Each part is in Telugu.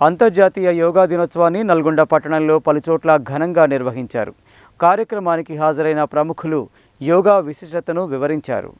అంతర్జాతీయ యోగా దినోత్సవాన్ని నల్గొండ పట్టణంలో పలుచోట్ల ఘనంగా నిర్వహించారు. కార్యక్రమానికి హాజరైన ప్రముఖులు యోగా విశిష్టతను వివరించారు.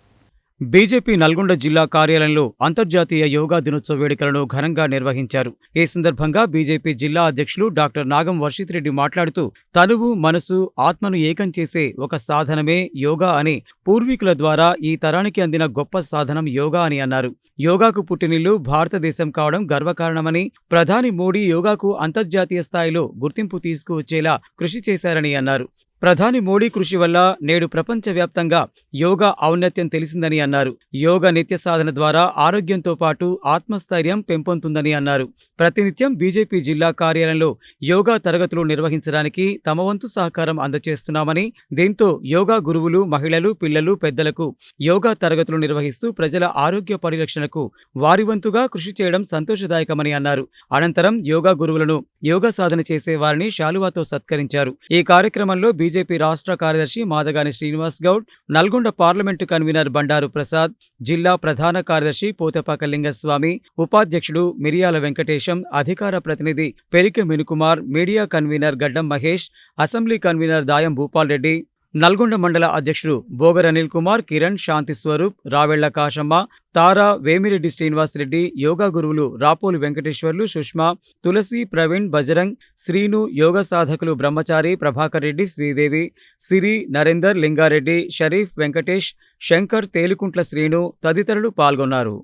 బీజేపీ నల్గొండ జిల్లా కార్యాలయంలో అంతర్జాతీయ యోగా దినోత్సవ వేడుకలను ఘనంగా నిర్వహించారు. ఈ సందర్భంగా బీజేపీ జిల్లా అధ్యక్షులు డాక్టర్ నాగం వర్షిత్రెడ్డి మాట్లాడుతూ తనువు మనసు ఆత్మను ఏకం చేసే ఒక సాధనమే యోగా అని పూర్వీకుల ద్వారా ఈ తరానికి అందిన గొప్ప సాధనం యోగా అని అన్నారు. యోగాకు పుట్టినిల్లు భారతదేశం కావడం గర్వకారణమని ప్రధాని మోడీ యోగాకు అంతర్జాతీయ స్థాయిలో గుర్తింపు తీసుకువచ్చేలా కృషి చేశారని అన్నారు. ప్రధాని మోడీ కృషి వల్ల నేడు ప్రపంచవ్యాప్తంగా యోగా ఔన్నత్యం తెలిసిందని అన్నారు. యోగ నిత్య సాధన ద్వారా ఆరోగ్యంతో పాటు ఆత్మస్థైర్యం పెంపొందుతుందని అన్నారు. ప్రతినిత్యం బీజేపీ జిల్లా కార్యాలయంలో యోగా తరగతులు నిర్వహించడానికి తమ వంతు సహకారం అందజేస్తున్నామని దీంతో యోగా గురువులు మహిళలు పిల్లలు పెద్దలకు యోగా తరగతులు నిర్వహిస్తూ ప్రజల ఆరోగ్య పరిరక్షణకు వారి వంతుగా కృషి చేయడం సంతోషదాయకమని అన్నారు. అనంతరం యోగా గురువులను యోగా సాధన చేసే వారిని శాలువాతో సత్కరించారు. ఈ కార్యక్రమంలో బీజేపీ రాష్ట్ర కార్యదర్శి మాదగాని శ్రీనివాస్ గౌడ్ నల్గొండ పార్లమెంటు కన్వీనర్ బండారు ప్రసాద్ జిల్లా ప్రధాన కార్యదర్శి పోతపాక లింగస్వామి ఉపాధ్యక్షుడు మిరియాల వెంకటేశం అధికార ప్రతినిధి పెరికె మినుకుమార్ media convener Gaddam Mahesh assembly convener Dayam Bhupal Reddy Nalgonda మండల అధ్యక్షుడు బోగర్ అనిల్ కుమార్ కిరణ్ శాంతి స్వరూప్ రావెళ్ళ కాశమ్మ తారా వేమిరెడ్డి శ్రీనివాసరెడ్డి యోగా గురువులు రాపోలు వెంకటేశ్వర్లు సుష్మా తులసి ప్రవీణ్ బజరంగ్ శ్రీను యోగ సాధకులు బ్రహ్మచారి ప్రభాకర్ రెడ్డి శ్రీదేవి సిరి నరేందర్ లింగారెడ్డి షరీఫ్ వెంకటేష్ శంకర్ తేలుకుంట్ల శ్రీను తదితరులు పాల్గొన్నారు.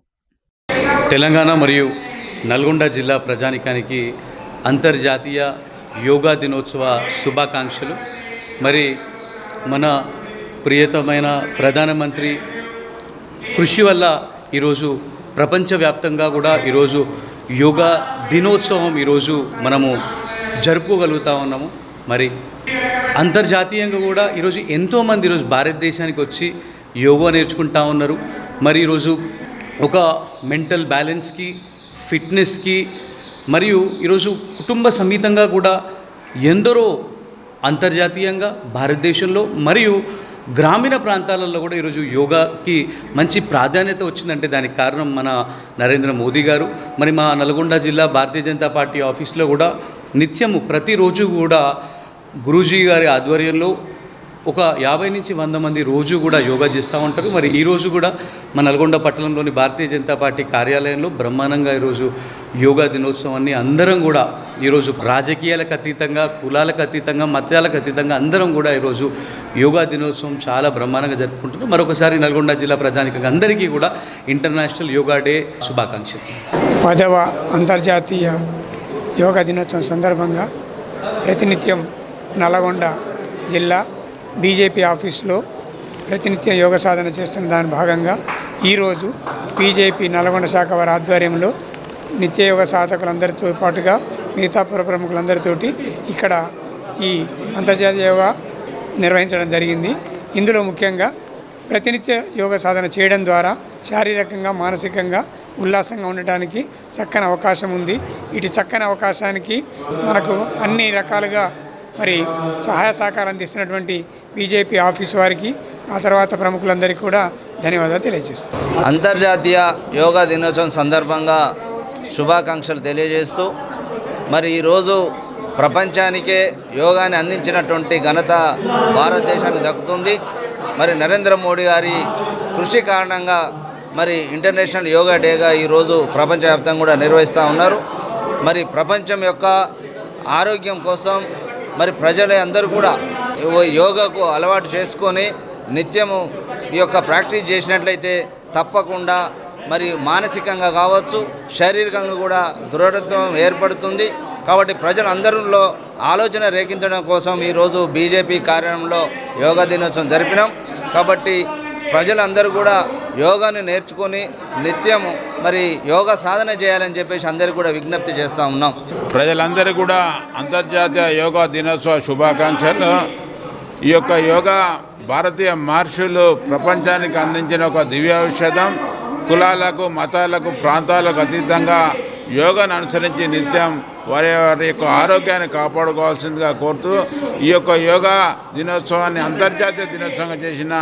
తెలంగాణ మరియు నల్గొండ జిల్లా ప్రజానికానికి అంతర్జాతీయ యోగా దినోత్సవ శుభాకాంక్షలు. మరి మన ప్రియతమైన ప్రధానమంత్రి కృషి వల్ల ఈరోజు ప్రపంచవ్యాప్తంగా కూడా ఈరోజు యోగా దినోత్సవం ఈరోజు మనము జరుపుకోగలుగుతా ఉన్నాము. మరి అంతర్జాతీయంగా కూడా ఈరోజు ఎంతోమంది ఈరోజు భారతదేశానికి వచ్చి యోగా నేర్చుకుంటా ఉన్నారు. మరి ఈరోజు ఒక మెంటల్ బ్యాలెన్స్కి ఫిట్నెస్కి మరియు ఈరోజు కుటుంబ సమేతంగా కూడా ఎందరో అంతర్జాతీయంగా భారతదేశంలో మరియు గ్రామీణ ప్రాంతాలలో కూడా ఈరోజు యోగాకి మంచి ప్రాధాన్యత వచ్చిందంటే దానికి కారణం మన నరేంద్ర మోదీ గారు. మరి మా నల్గొండ జిల్లా భారతీయ జనతా పార్టీ ఆఫీస్లో కూడా నిత్యము ప్రతిరోజు కూడా గురూజీ గారి ఆధ్వర్యంలో ఒక యాభై నుంచి వంద మంది రోజు కూడా యోగా చేస్తూ ఉంటారు. మరి ఈరోజు కూడా మన నల్గొండ పట్టణంలోని భారతీయ జనతా పార్టీ కార్యాలయంలో బ్రహ్మాండంగా ఈరోజు యోగా దినోత్సవాన్ని అందరం కూడా ఈరోజు రాజకీయాలకు అతీతంగా కులాలకు అతీతంగా మతాలకు అతీతంగా అందరం కూడా ఈరోజు యోగా దినోత్సవం చాలా బ్రహ్మాండంగా జరుపుకుంటున్నాం మరొకసారి నల్గొండ జిల్లా ప్రజానికంగా అందరికీ కూడా ఇంటర్నేషనల్ యోగా డే శుభాకాంక్షలు. పదవ అంతర్జాతీయ యోగా దినోత్సవం సందర్భంగా ప్రతినిత్యం నల్గొండ జిల్లా బీజేపీ ఆఫీస్లో ప్రతినిత్యం యోగ సాధన చేస్తున్న దాని భాగంగా ఈరోజు బీజేపీ నల్గొండ శాఖ వారి ఆధ్వర్యంలో నిత్య యోగ సాధకులందరితో పాటుగా మిగతా పుర ప్రముఖులందరితోటి ఇక్కడ ఈ అంతర్జాతీయ యోగా నిర్వహించడం జరిగింది. ఇందులో ముఖ్యంగా ప్రతినిత్య యోగ సాధన చేయడం ద్వారా శారీరకంగా మానసికంగా ఉల్లాసంగా ఉండటానికి చక్కని అవకాశం ఉంది. ఇటు చక్కని అవకాశానికి మనకు అన్ని రకాలుగా మరి సహాయ సహకారం అందిస్తున్నటువంటి బీజేపీ ఆఫీస్ వారికి ఆ తర్వాత ప్రముఖులందరికీ కూడా ధన్యవాదాలు తెలియజేస్తాను అంతర్జాతీయ యోగా దినోత్సవం సందర్భంగా శుభాకాంక్షలు తెలియజేస్తూ మరి ఈరోజు ప్రపంచానికే యోగాని అందించినటువంటి ఘనత భారతదేశానికి దక్కుతుంది. మరి నరేంద్ర మోడీ గారి కృషి కారణంగా మరి ఇంటర్నేషనల్ యోగా డేగా ఈరోజు ప్రపంచవ్యాప్తంగా కూడా నిర్వహిస్తూ ఉన్నారు. మరి ప్రపంచం యొక్క ఆరోగ్యం కోసం మరి ప్రజలు అందరూ కూడా యోగాకు అలవాటు చేసుకొని నిత్యము ఈ యొక్క ప్రాక్టీస్ చేసినట్లయితే తప్పకుండా మరి మానసికంగా కావచ్చు శారీరకంగా కూడా దృఢత్వం ఏర్పడుతుంది. కాబట్టి ప్రజలందరిలో ఆలోచన రేకించడం కోసం ఈరోజు బీజేపీ కార్యాలయంలో యోగా దినోత్సవం జరిపినాం. కాబట్టి ప్రజలందరూ కూడా యోగాను నేర్చుకొని నిత్యము మరి యోగా సాధన చేయాలని చెప్పేసి అందరికీ కూడా విజ్ఞప్తి చేస్తూ ఉన్నాం. ప్రజలందరూ కూడా అంతర్జాతీయ యోగా దినోత్సవ శుభాకాంక్షలు. ఈ యొక్క యోగా భారతీయ మహర్షులు ప్రపంచానికి అందించిన ఒక దివ్య ఔషధం కులాలకు మతాలకు ప్రాంతాలకు అతీతంగా యోగాను అనుసరించి నిత్యం వారి వారి యొక్క ఆరోగ్యాన్ని కాపాడుకోవాల్సిందిగా కోరుతూ ఈ యొక్క యోగా దినోత్సవాన్ని అంతర్జాతీయ దినోత్సవంగా చేసిన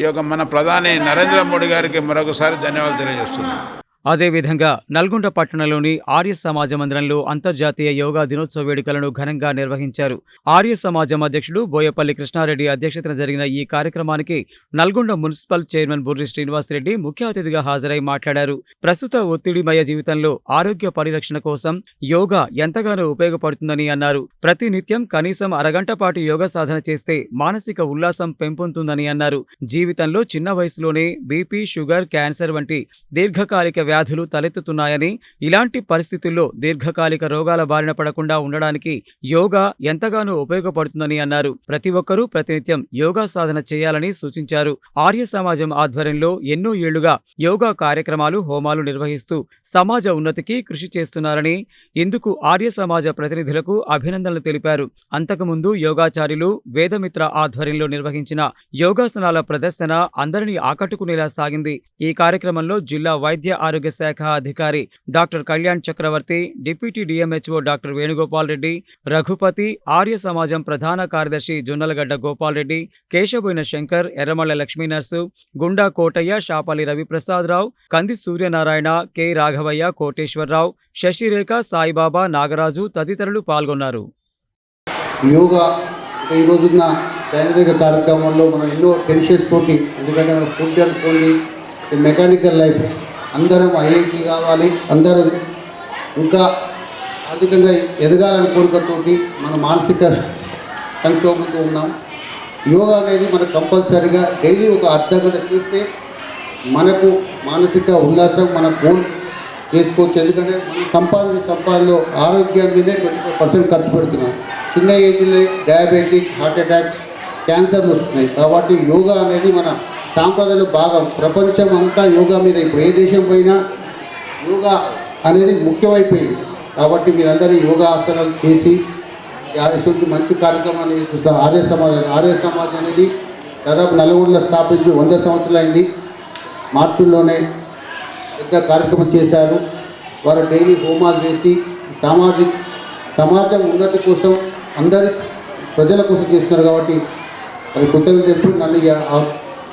ఈ యొక్క మన ప్రధాని నరేంద్ర మోడీ గారికి మరొకసారి ధన్యవాదాలు తెలియజేస్తున్నాను. అదేవిధంగా నల్గొండ పట్టణంలోని ఆర్య సమాజ మందిరంలో అంతర్జాతీయ యోగా దినోత్సవ వేడుకలను ఘనంగా నిర్వహించారు. ఆర్య సమాజం అధ్యక్షుడు బోయపల్లి కృష్ణారెడ్డి అధ్యక్షతన జరిగిన ఈ కార్యక్రమానికి నల్గొండ మున్సిపల్ చైర్మన్ బుర్రి శ్రీనివాసరెడ్డి ముఖ్య అతిథిగా హాజరై మాట్లాడారు. ప్రస్తుత ఒత్తిడిమయ జీవితంలో ఆరోగ్య పరిరక్షణ కోసం యోగా ఎంతగానో ఉపయోగపడుతుందని అన్నారు. ప్రతి నిత్యం కనీసం అరగంట పాటు యోగా సాధన చేస్తే మానసిక ఉల్లాసం పెంపొందుతుందని అన్నారు. జీవితంలో చిన్న వయసులోనే బీపీ షుగర్ క్యాన్సర్ వంటి దీర్ఘకాలిక వ్యాధులు తలెత్తుతున్నాయని ఇలాంటి పరిస్థితుల్లో దీర్ఘకాలిక రోగాల బారిన పడకుండా ఉండడానికి యోగా ఎంతగానో ఉపయోగపడుతుందని అన్నారు. ప్రతి ఒక్కరూ ప్రతినిత్యం యోగా సాధన చేయాలని సూచించారు. ఆర్య సమాజం ఆధ్వర్యంలో ఎన్నో ఏళ్ళుగా యోగా కార్యక్రమాలు హోమాలు నిర్వహిస్తూ సమాజ ఉన్నతికి కృషి చేస్తున్నారని ఇందుకు ఆర్య సమాజ ప్రతినిధులకు అభినందనలు తెలిపారు. అంతకుముందు యోగాచార్యులు వేదమిత్ర ఆధ్వర్యంలో నిర్వహించిన యోగాసనాల ప్రదర్శన అందరినీ ఆకట్టుకునేలా సాగింది. ఈ కార్యక్రమంలో జిల్లా వైద్య ఆరోగ్య ఆరోగ్య శాఖ అధికారి doctor Kalyan Chakravarthy deputy DMHO doctor Venugopal Reddy Raghupathi Arya సమాజం ప్రధాన కార్యదర్శి జొన్నలగడ్డ గోపాల్ రెడ్డి కేశబోయిన శంకర్ ఎర్రమల్ల లక్ష్మీ నర్సు గుండా కోటయ్య షాపల్లి రవిప్రసాదరావు కంది సూర్యనారాయణ కె రాఘవయ్య కోటేశ్వరరావు శశిరేఖ సాయిబాబా నాగరాజు తదితరులు పాల్గొన్నారు. యోగా ఈ రోజున్న దైనందిక కార్యక్రమంలో మనం ఎన్నో టెన్షన్స్ తోటి ఎందుకంటే మనం ఫుడ్ అనుకోండి మెకానికల్ లైఫ్ అందరం ఐఐటి కావాలి అందరూ ఇంకా ఆర్థికంగా ఎదగాలని కోరికతోటి మన మానసిక సంక్షోభంతో ఉన్నాం. యోగా అనేది మనకు కంపల్సరీగా డైలీ ఒక అర్ధ గంట చేస్తే మనకు మానసిక ఉల్లాసం మన గోల్ చేసుకోవచ్చు. ఎందుకంటే మనం సంపాదన సంపాదనలో ఆరోగ్యం మీదే ట్వంటీ పర్సెంట్ ఖర్చు పెడుతున్నాం. చిన్న ఏజ్లో డయాబెటిక్ హార్ట్ అటాక్స్ క్యాన్సర్లు వస్తున్నాయి. కాబట్టి యోగా అనేది మన సాంప్రదాయంలో భాగం. ప్రపంచం అంతా యోగా మీద ఇప్పుడు ఏ దేశం పోయినా యోగా అనేది ముఖ్యమైపోయింది. కాబట్టి మీరందరూ యోగా ఆసనాలు చేసి ఇటువంటి మంచి కార్యక్రమం చూస్తారు ఆర్య సమాజం ఆర్య సమాజం అనేది దాదాపు నలుగురిలో స్థాపించి వంద సంవత్సరాలైంది మార్చిలోనే పెద్ద కార్యక్రమం చేశారు. వారు డైలీ హోమాలు చేసి సామాజిక సమాజం ఉన్నతి కోసం అందరి ప్రజల కోసం చేస్తున్నారు కాబట్టి అది కృతజ్ఞత తెలుపు నన్ను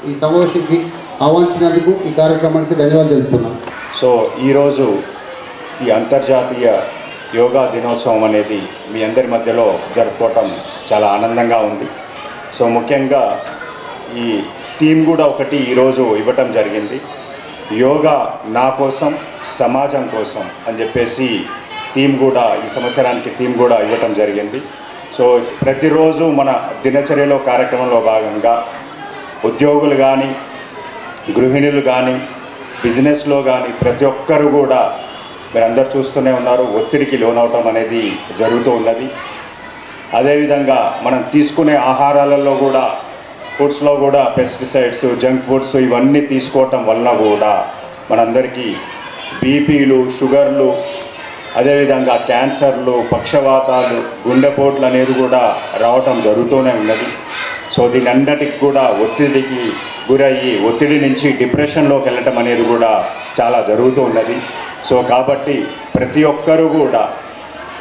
ఈ ఆ- సమావేశానికి ఆహ్వానించినందుకు ఈ కార్యక్రమానికి ధన్యవాదాలు తెలుపుతున్నాను సో ఈరోజు ఈ అంతర్జాతీయ యోగా దినోత్సవం అనేది మీ అందరి మధ్యలో జరుపుకోవటం చాలా ఆనందంగా ఉంది. సో ముఖ్యంగా ఈ థీమ్ కూడా ఒకటి ఈరోజు ఇవ్వటం జరిగింది. యోగా నా కోసం సమాజం కోసం అని చెప్పేసి థీమ్ కూడా ఈ సంవత్సరానికి థీమ్ కూడా ఇవ్వటం జరిగింది. సో ప్రతిరోజు మన దినచర్యలో కార్యక్రమంలో భాగంగా ఉద్యోగులు కానీ గృహిణులు కానీ బిజినెస్లో కానీ ప్రతి ఒక్కరు కూడా మీరు అందరు చూస్తూనే ఉన్నారు ఒత్తిడికి లోనవటం అనేది జరుగుతూ ఉన్నది. అదేవిధంగా మనం తీసుకునే ఆహారాలలో కూడా ఫుడ్స్లో కూడా పెస్టిసైడ్స్ జంక్ ఫుడ్స్ ఇవన్నీ తీసుకోవటం వల్ల కూడా మనందరికీ బీపీలు షుగర్లు అదేవిధంగా క్యాన్సర్లు పక్షవాతాలు గుండెపోట్లు అనేది కూడా రావటం జరుగుతూనే ఉన్నది. సో దీని అన్నిటికి కూడా ఒత్తిడికి గురయ్యి ఒత్తిడి నుంచి డిప్రెషన్లోకి వెళ్ళటం అనేది కూడా చాలా జరుగుతూ ఉన్నది. సో కాబట్టి ప్రతి ఒక్కరూ కూడా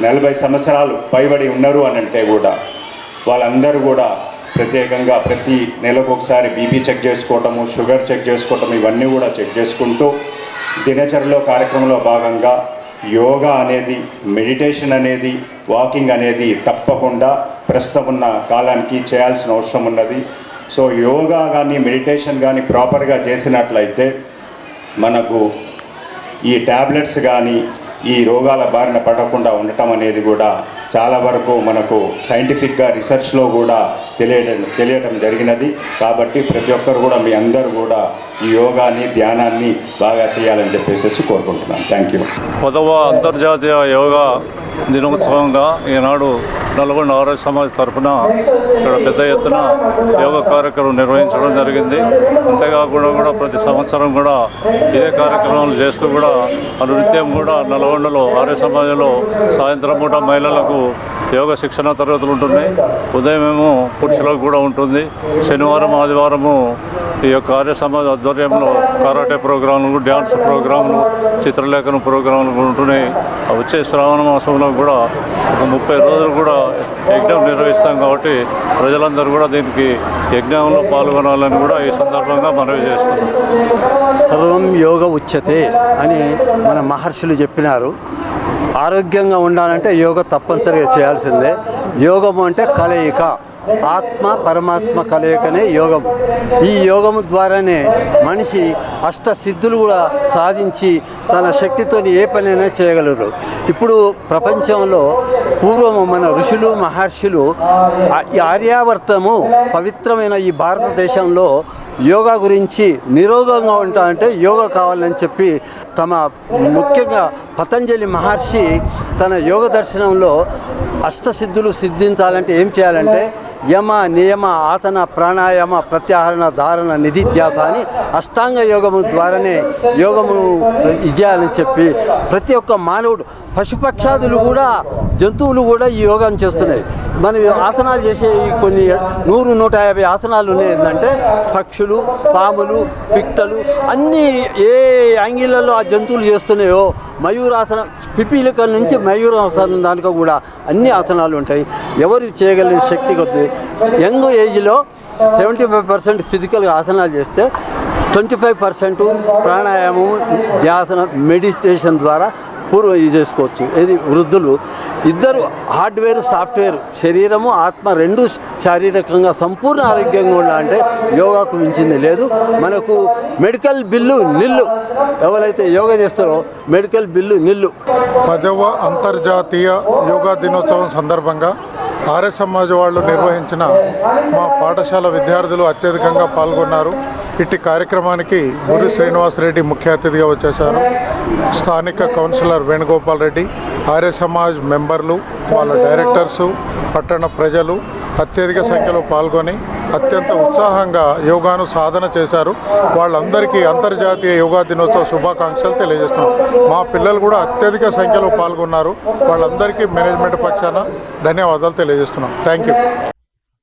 నలభై సంవత్సరాలు పైబడి ఉన్నారు అని అంటే కూడా వాళ్ళందరూ కూడా ప్రత్యేకంగా ప్రతి నెలకు ఒకసారి బీపీ చెక్ చేసుకోవటము షుగర్ చెక్ చేసుకోవటం ఇవన్నీ కూడా చెక్ చేసుకుంటూ దినచర్యలో కార్యక్రమంలో భాగంగా యోగా అనేది మెడిటేషన్ అనేది వాకింగ్ అనేది తప్పకుండా ప్రస్తుతం ఉన్న కాలానికి చేయాల్సిన అవసరం ఉన్నది. సో యోగా కానీ మెడిటేషన్ కానీ ప్రాపర్గా చేసినట్లయితే మనకు ఈ ట్యాబ్లెట్స్ కానీ ఈ రోగాల బారిన పడకుండా ఉండటం అనేది కూడా చాలా వరకు మనకు సైంటిఫిక్గా రీసెర్చ్లో కూడా తెలియడం తెలియటం జరిగినది. కాబట్టి ప్రతి ఒక్కరు కూడా మీ అందరూ కూడా ఈ యోగాని ధ్యానాన్ని బాగా చేయాలని చెప్పేసి కోరుకుంటున్నాను. Thank you. పదవ అంతర్జాతీయ యోగా దినోత్సవంగా ఈనాడు నల్గొండ ఆరోగ్య సమాజ్ తరఫున ఇక్కడ పెద్ద ఎత్తున యోగా కార్యక్రమం నిర్వహించడం జరిగింది. అంతేకాకుండా కూడా ప్రతి సంవత్సరం కూడా ఇదే కార్యక్రమాలు చేస్తూ కూడా అనునిత్యం కూడా నల్గొండలో ఆర్య సమాజంలో సాయంత్రం పూట మహిళలకు యోగ శిక్షణ తరగతులు ఉంటున్నాయి. ఉదయం ఏమో పురుషులకు కూడా ఉంటుంది. శనివారం ఆదివారము ఈ యొక్క ఆర్య సమాజ ఆధ్వర్యంలో కరాటే ప్రోగ్రాంలు డ్యాన్స్ ప్రోగ్రాంలు చిత్రలేఖన ప్రోగ్రాంలు ఉంటున్నాయి. వచ్చే శ్రావణ మాసంలో కూడా ఒక ముప్పై రోజులు కూడా యజ్ఞం నిర్వహిస్తాం కాబట్టి ప్రజలందరూ కూడా దీనికి యజ్ఞంలో పాల్గొనాలని కూడా ఈ సందర్భంగా మనవి చేస్తున్నాం. సర్వం యోగ ఉచ్యతే అని మన మహర్షులు చెప్పినారు. ఆరోగ్యంగా ఉండాలంటే యోగ తప్పనిసరిగా చేయాల్సిందే. యోగము అంటే కలయిక. ఆత్మ పరమాత్మ కలయికనే యోగం. ఈ యోగము ద్వారానే మనిషి అష్ట సిద్ధులు కూడా సాధించి తన శక్తితో ఏ పనైనా చేయగలరు. ఇప్పుడు ప్రపంచంలో పూర్వము మన ఋషులు మహర్షులు ఈ ఆర్యావర్తము పవిత్రమైన ఈ భారతదేశంలో యోగా గురించి నిరోగంగా ఉంటామంటే యోగా కావాలని చెప్పి తమ ముఖ్యంగా పతంజలి మహర్షి తన యోగ దర్శనంలో అష్టసిద్ధులు సిద్ధించాలంటే ఏం చేయాలంటే యమ నియమ ఆసన ప్రాణాయామ ప్రత్యాహరణ ధారణ నిధిధ్యాస అని అష్టాంగ యోగము ద్వారానే యోగము ఇచ్చేయాలని చెప్పి ప్రతి ఒక్క మానవుడు పశుపక్షాదులు కూడా జంతువులు కూడా ఈ యోగం చేస్తున్నాయి. మనం ఆసనాలు చేసే కొన్ని నూరు నూట యాభై ఆసనాలు ఉన్నాయి ఏంటంటే పక్షులు పాములు పిట్టలు అన్నీ ఏ యాంగిళ్ళలో ఆ జంతువులు చేస్తున్నాయో మయూరాసనం పిపీలిక నుంచి మయూరాసనం దానికో కూడా అన్ని ఆసనాలు ఉంటాయి. ఎవరు చేయగలిగిన శక్తి కొద్ది యంగ్ ఏజ్లో సెవెంటీ ఫైవ్ పర్సెంట్ ఫిజికల్గా ఆసనాలు చేస్తే ట్వంటీ ఫైవ్ పర్సెంట్ ప్రాణాయామం ధ్యాసన మెడిటేషన్ ద్వారా పూర్వం ఇది చేసుకోవచ్చు. ఇది వృద్ధులు. ఇద్దరు హార్డ్వేర్ సాఫ్ట్వేర్. శరీరము ఆత్మ రెండు శారీరకంగా సంపూర్ణ ఆరోగ్యంగా ఉండాలంటే యోగాకు మించింది లేదు. మనకు మెడికల్ బిల్లు నిల్లు. ఎవరైతే యోగా చేస్తారో మెడికల్ బిల్లు నిల్లు. పదవ అంతర్జాతీయ యోగా దినోత్సవం సందర్భంగా ఆర్య సమాజ్ వాళ్ళు నిర్వహించిన మా పాఠశాల విద్యార్థులు అత్యధికంగా పాల్గొన్నారు. ఇట్టి కార్యక్రమానికి గురు శ్రీనివాస్ రెడ్డి ముఖ్య అతిథిగా వచ్చేశారు. స్థానిక కౌన్సిలర్ వేణుగోపాల్ రెడ్డి ఆర్య సమాజ్ మెంబర్లు వాళ్ళ డైరెక్టర్సు పట్టణ ప్రజలు అత్యధిక సంఖ్యలో పాల్గొని అత్యంత ఉత్సాహంగా యోగాను సాధన చేశారు. వాళ్ళందరికీ అంతర్జాతీయ యోగా దినోత్సవ శుభాకాంక్షలు తెలియజేస్తున్నాం. మా పిల్లలు కూడా అత్యధిక సంఖ్యలో పాల్గొన్నారు. వాళ్ళందరికీ మేనేజ్మెంట్ పక్షాన ధన్యవాదాలు తెలియజేస్తున్నాం. Thank you.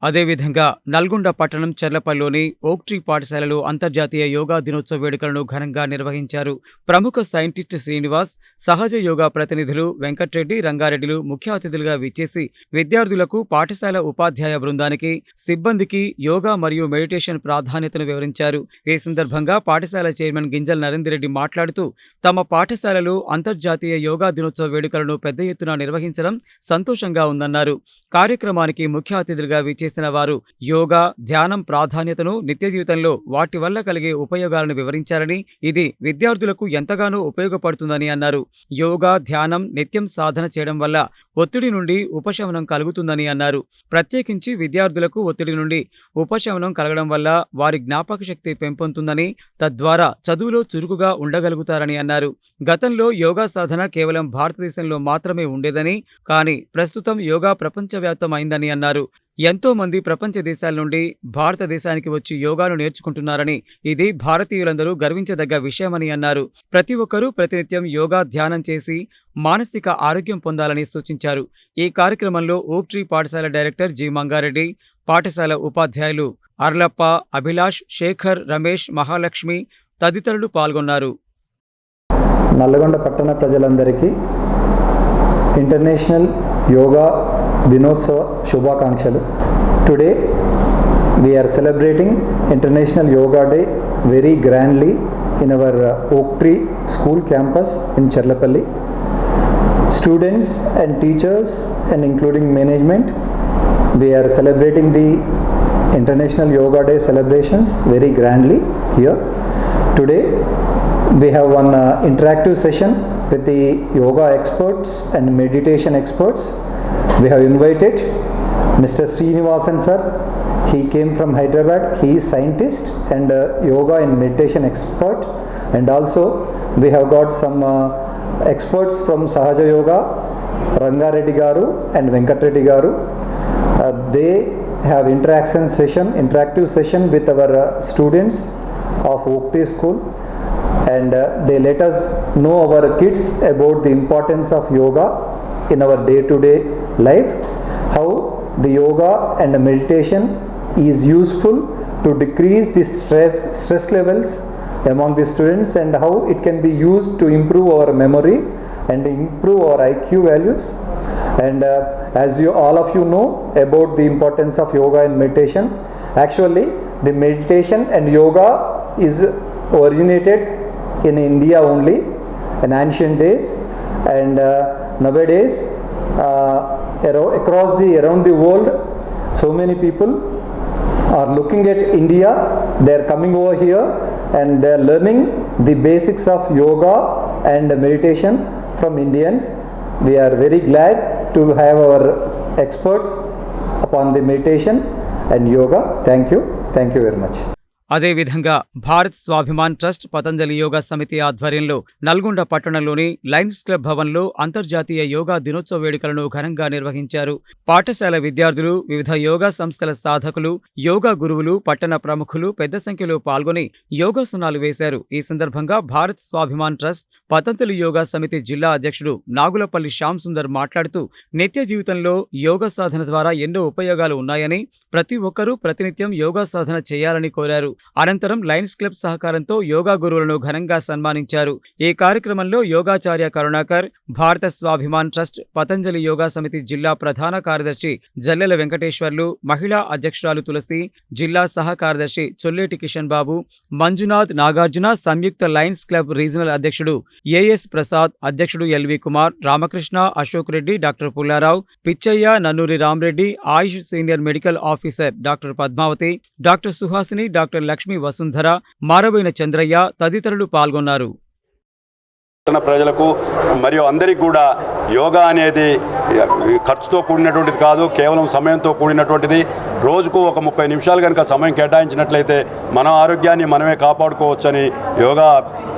అదేవిధంగా నల్గొండ పట్టణం చెర్లపల్లిలోని ఓక్ట్రీ పాఠశాలలో అంతర్జాతీయ యోగా దినోత్సవ వేడుకలను ఘనంగా నిర్వహించారు ప్రముఖ సైంటిస్ట్ శ్రీనివాస్ సహజ యోగా ప్రతినిధులు వెంకట్రెడ్డి రంగారెడ్డిలు ముఖ్య అతిథులుగా విచ్చేసి విద్యార్థులకు పాఠశాల ఉపాధ్యాయ బృందానికి సిబ్బందికి యోగా మరియు మెడిటేషన్ ప్రాధాన్యతను వివరించారు. ఈ సందర్భంగా పాఠశాల చైర్మన్ గింజల్ నరేందర్ రెడ్డి మాట్లాడుతూ తమ పాఠశాలలో అంతర్జాతీయ యోగా దినోత్సవ వేడుకలను పెద్ద ఎత్తున నిర్వహించడం సంతోషంగా ఉందన్నారు. కార్యక్రమానికి ముఖ్య అతిథులుగా చేసిన వారు యోగా ధ్యానం ప్రాధాన్యతను నిత్య జీవితంలో వాటి వల్ల కలిగే ఉపయోగాలను వివరించారని ఇది విద్యార్థులకు ఎంతగానో ఉపయోగపడుతుందని అన్నారు. యోగా ధ్యానం నిత్యం సాధన చేయడం వల్ల ఒత్తిడి నుండి ఉపశమనం కలుగుతుందని అన్నారు. ప్రత్యేకించి విద్యార్థులకు ఒత్తిడి నుండి ఉపశమనం కలగడం వల్ల వారి జ్ఞాపక శక్తి పెంపొందుతుందని తద్వారా చదువులో చురుకుగా ఉండగలుగుతారని అన్నారు. గతంలో యోగా సాధన కేవలం భారతదేశంలో మాత్రమే ఉండేదని కానీ ప్రస్తుతం యోగా ప్రపంచవ్యాప్తమైందని అన్నారు. ఎంతోమంది ప్రపంచ దేశాల నుండి భారతదేశానికి వచ్చి యోగాను నేర్చుకుంటున్నారని ఇది భారతీయులందరూ గర్వించదగ్గ విషయమని అన్నారు. ప్రతి ఒక్కరూ ప్రతినిత్యం యోగా ధ్యానం చేసి మానసిక ఆరోగ్యం పొందాలని సూచించారు. ఈ కార్యక్రమంలో ఓక్ ట్రీ పాఠశాల డైరెక్టర్ జి మంగారెడ్డి పాఠశాల ఉపాధ్యాయులు అర్లప్ప అభిలాష్ శేఖర్ రమేష్ మహాలక్ష్మి తదితరులు పాల్గొన్నారు. నల్లగొండ పట్టణ ప్రజలందరికీ ఇంటర్నేషనల్ యోగా దినోత్సవ శుభాకాంక్షలు. Today we are celebrating international yoga day very grandly in our oak tree school campus in Cherlapally students and teachers and including management we are celebrating the international yoga day celebrations very grandly here today we have one interactive session with the yoga experts and meditation experts We have invited Mr. Srinivasan sir. He came from Hyderabad. He is scientist and yoga and meditation expert. And also, we have got some experts from Sahaja Yoga, Rangareddy Garu and Venkatreddy Garu. Uh, they have interaction session, interactive session with our uh, students of Oaktree School, and uh, they let us know our kids about the importance of yoga in our day-to-day life, how the yoga and the meditation is useful to decrease the stress stress levels among the students and how it can be used to improve our memory and improve our IQ values. And uh, as you all of you know about the importance of yoga and meditation, actually the meditation and yoga is originated in India only in ancient days and uh, nowadays uh, across the around the world so many people are looking at India, they are coming over here and they are learning the basics of yoga and meditation from Indians. We are very glad to have our experts upon the meditation and yoga. Thank you. Thank you very much. అదేవిధంగా భారత్ స్వాభిమాన్ ట్రస్ట్ పతంజలి యోగా సమితి ఆధ్వర్యంలో నల్గొండ పట్టణంలోని లయన్స్ క్లబ్ భవన్లో అంతర్జాతీయ యోగా దినోత్సవ వేడుకలను ఘనంగా నిర్వహించారు. పాఠశాల విద్యార్థులు వివిధ యోగా సంస్థల సాధకులు యోగా గురువులు పట్టణ ప్రముఖులు పెద్ద సంఖ్యలో పాల్గొని యోగాసనాలు వేశారు. ఈ సందర్భంగా భారత్ స్వాభిమాన్ ట్రస్ట్ పతంజలి యోగా సమితి జిల్లా అధ్యక్షుడు నాగులపల్లి శ్యామ్ సుందర్ మాట్లాడుతూ నిత్య జీవితంలో యోగా సాధన ద్వారా ఎన్నో ఉపయోగాలు ఉన్నాయని ప్రతి ఒక్కరూ ప్రతినిత్యం యోగా సాధన చేయాలని కోరారు. అనంతరం లయన్స్ క్లబ్ సహకారంతో యోగా గురువులను ఘనంగా సన్మానించారు. ఈ కార్యక్రమంలో యోగాచార్య కరుణాకర్ భారత స్వాభిమాన్ ట్రస్ట్ పతంజలి యోగా సమితి జిల్లా ప్రధాన కార్యదర్శి జల్లెల వెంకటేశ్వర్లు మహిళా అధ్యక్షురాలు తులసి జిల్లా సహ కార్యదర్శి చొల్లేటి కిషన్ బాబు మంజునాథ్ నాగార్జున సంయుక్త లయన్స్ క్లబ్ రీజనల్ అధ్యక్షుడు ఏఎస్ ప్రసాద్ అధ్యక్షుడు LV Kumar Ramakrishna Ashok Reddy doctor Pullarao Pichaiah Nannuri Ramreddy Ayush senior medical officer doctor Padmavathi doctor Suhasini doctor Lakshmi Vasundhara Maraboina Chandraiah తదితరులు పాల్గొన్నారు. పట్టణ ప్రజలకు మరియు అందరికీ కూడా యోగా అనేది ఖర్చుతో కూడినటువంటిది కాదు కేవలం సమయంతో కూడినటువంటిది. రోజుకు ఒక ముప్పై నిమిషాలు కనుక సమయం కేటాయించినట్లయితే మన ఆరోగ్యాన్ని మనమే కాపాడుకోవచ్చని యోగా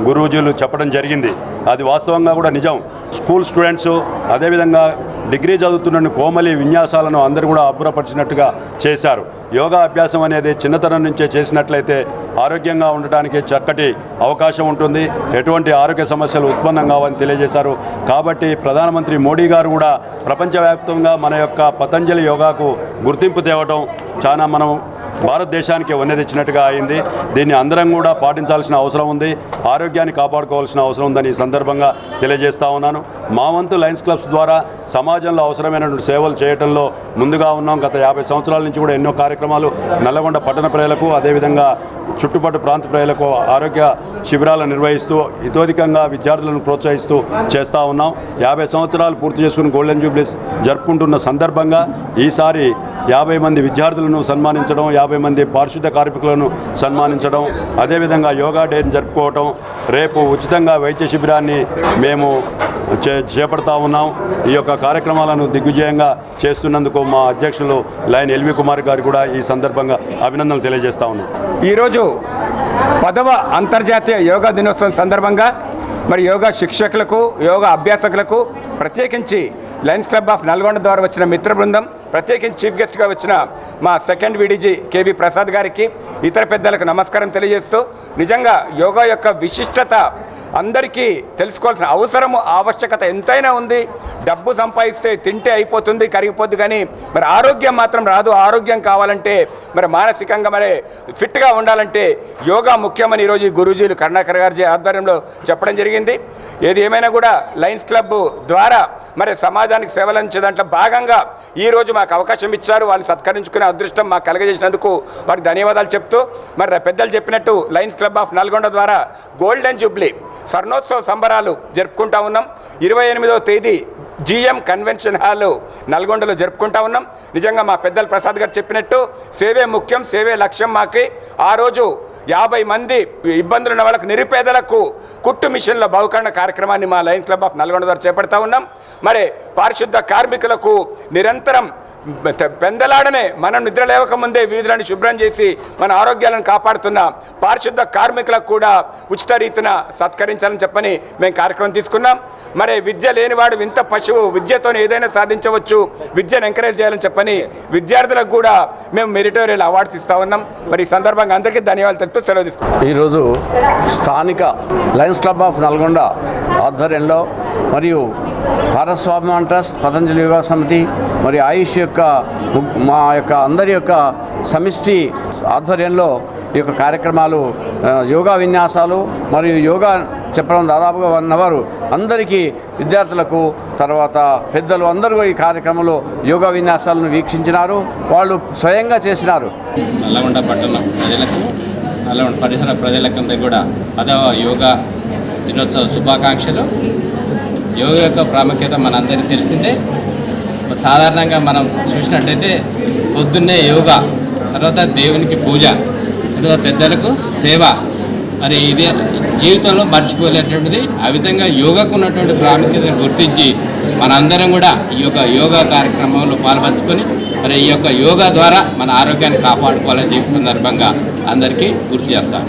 గురూజీలు చెప్పడం జరిగింది. అది వాస్తవంగా కూడా నిజం. స్కూల్ స్టూడెంట్స్ అదేవిధంగా డిగ్రీ చదువుతున్న కోమలి విన్యాసాలను అందరూ కూడా అబ్బురపరిచినట్టుగా చేశారు. యోగా అభ్యాసం అనేది చిన్నతనం నుంచే చేసినట్లయితే ఆరోగ్యంగా ఉండటానికి చక్కటి అవకాశం ఉంటుంది. ఎటువంటి ఆరోగ్య సమస్యలు ఉత్పన్నం కావని తెలియజేశారు. కాబట్టి ప్రధానమంత్రి మోడీ గారు కూడా ప్రపంచవ్యాప్తంగా మన యొక్క పతంజలి యోగాకు గుర్తింపు తేవటం చాలా మనం భారతదేశానికి వన్నె తెచ్చినట్టుగా అయింది. దీన్ని అందరం కూడా పాటించాల్సిన అవసరం ఉంది. ఆరోగ్యాన్ని కాపాడుకోవాల్సిన అవసరం ఉందని ఈ సందర్భంగా తెలియజేస్తా ఉన్నాను. మా వంతు లయన్స్ క్లబ్స్ ద్వారా సమాజంలో అవసరమైనటువంటి సేవలు చేయడంలో ముందుగా ఉన్నాం. గత యాభై సంవత్సరాల నుంచి కూడా ఎన్నో కార్యక్రమాలు నల్లగొండ పట్టణ ప్రజలకు అదేవిధంగా చుట్టుపట్టు ప్రాంత ప్రజలకు ఆరోగ్య శిబిరాలను నిర్వహిస్తూ ఇతోధికంగా విద్యార్థులను ప్రోత్సహిస్తూ చేస్తూ ఉన్నాం. యాభై సంవత్సరాలు పూర్తి చేసుకుని గోల్డెన్ జూబ్లీస్ జరుపుకుంటున్న సందర్భంగా ఈసారి యాభై మంది విద్యార్థులను సన్మానించడం యాభై మంది పారిశుద్ధ కార్మికులను సన్మానించడం అదేవిధంగా యోగా డేని జరుపుకోవటం రేపు ఉచితంగా వైద్య శిబిరాన్ని మేము చే చేపడతా ఉన్నాం. ఈ యొక్క కార్యక్రమాలను దిగ్విజయంగా చేస్తున్నందుకు మా అధ్యక్షులు లైన్ ఎల్వి కుమార్ గారు కూడా ఈ సందర్భంగా అభినందనలు తెలియజేస్తా ఉన్నాం. ఈరోజు పదవ అంతర్జాతీయ యోగా దినోత్సవం సందర్భంగా మరి యోగా శిక్షకులకు యోగా అభ్యాసకులకు ప్రత్యేకించి లయన్స్ క్లబ్ ఆఫ్ నల్గొండ ద్వారా వచ్చిన మిత్ర బృందం ప్రత్యేకించి చీఫ్ గెస్ట్గా వచ్చిన మా సెకండ్ విడిజీ కేవి ప్రసాద్ గారికి ఇతర పెద్దలకు నమస్కారం తెలియజేస్తూ నిజంగా యోగా యొక్క విశిష్టత అందరికీ తెలుసుకోవాల్సిన అవసరము ఆవశ్యకత ఎంతైనా ఉంది. డబ్బు సంపాదిస్తే తింటే అయిపోతుంది కరిగిపోద్ది కానీ మరి ఆరోగ్యం మాత్రం రాదు. ఆరోగ్యం కావాలంటే మరి మానసికంగా మరి ఫిట్గా ఉండాలంటే యోగా ముఖ్యమని ఈరోజు ఈ గురూజీలు కరుణాకర్ గారి ఆధ్వర్యంలో చెప్పడం జరిగింది. ఏది ఏమైనా కూడా లయన్స్ క్లబ్ ద్వారా మరి సమాజానికి సేవలు అందించే దాంట్లో భాగంగా ఈరోజు మాకు అవకాశం ఇచ్చారు. వాళ్ళు సత్కరించుకునే అదృష్టం మాకు కలగజేసినందుకు వారికి ధన్యవాదాలు చెప్తూ మరి పెద్దలు చెప్పినట్టు లయన్స్ క్లబ్ ఆఫ్ నల్గొండ ద్వారా గోల్డెన్ జూబ్లీ స్వర్ణోత్సవ సంబరాలు జరుపుకుంటా ఉన్నాం. ఇరవై ఎనిమిదవ తేదీ జిఎం కన్వెన్షన్ హాల్ నల్గొండలో జరుపుకుంటా ఉన్నాం. నిజంగా మా పెద్దలు ప్రసాద్ గారు చెప్పినట్టు సేవే ముఖ్యం సేవే లక్ష్యం మాకి. ఆ రోజు యాభై మంది ఇబ్బందులు ఉన్న వాళ్ళకు నిరుపేదలకు కుట్టు మిషన్ల బహుకరణ కార్యక్రమాన్ని మా లయన్స్ క్లబ్ ఆఫ్ నల్గొండ ద్వారా చేపడతా ఉన్నాం. మరి పారిశుద్ధ కార్మికులకు నిరంతరం పెందలాడనే మనం నిద్ర లేవకముందే వీధులను శుభ్రం చేసి మన ఆరోగ్యాలను కాపాడుతున్న పారిశుద్ధ కార్మికులకు కూడా ఉచిత రీతిన సత్కరించాలని చెప్పని మేము కార్యక్రమం తీసుకున్నాం. మరి విద్య లేనివాడు వింత పశువు విద్యతో ఏదైనా సాధించవచ్చు. విద్యను ఎంకరేజ్ చేయాలని చెప్పని విద్యార్థులకు కూడా మేము మెరిటోరియల్ అవార్డ్స్ ఇస్తా ఉన్నాం. మరి ఈ సందర్భంగా అందరికీ ధన్యవాదాలు తెలుపుతూ సెలవు తీసుకున్నాం ఈరోజు స్థానిక లయన్స్ క్లబ్ ఆఫ్ నల్గొండ ఆధ్వర్యంలో మరియు భారత్ ట్రస్ట్ పతంజలి యోగా సమితి మరియు ఆయుష్ యొక్క మా యొక్క అందరి యొక్క సమిష్టి ఆధ్వర్యంలో ఈ యొక్క కార్యక్రమాలు యోగా విన్యాసాలు మరియు యోగా చెప్పడం దాదాపుగా వన్ అవర్ అందరికీ విద్యార్థులకు తర్వాత పెద్దలు అందరూ ఈ కార్యక్రమంలో యోగా విన్యాసాలను వీక్షించినారు. వాళ్ళు స్వయంగా చేసినారు. నల్లగొండ పట్టణ ప్రజలకు నల్లగొండ పరిసర ప్రజలకందరూ కూడా అదవ యోగా దినోత్సవ శుభాకాంక్షలు. యోగా యొక్క ప్రాముఖ్యత మనందరికీ తెలిసిందే. సాధారణంగా మనం చూసినట్లయితే పొద్దున్నే యోగా తర్వాత దేవునికి పూజ తర్వాత పెద్దలకు సేవ. మరి ఇది జీవితంలో మర్చిపోలేటువంటిది ఆ విధంగా యోగాకు ఉన్నటువంటి ప్రాముఖ్యతను గుర్తించి మనందరం కూడా ఈ యొక్క యోగా కార్యక్రమంలో పాల్పంచుకొని మరి ఈ యొక్క యోగా ద్వారా మన ఆరోగ్యాన్ని కాపాడుకోవాలని చెప్పి సందర్భంగా అందరికీ గుర్తు చేస్తాం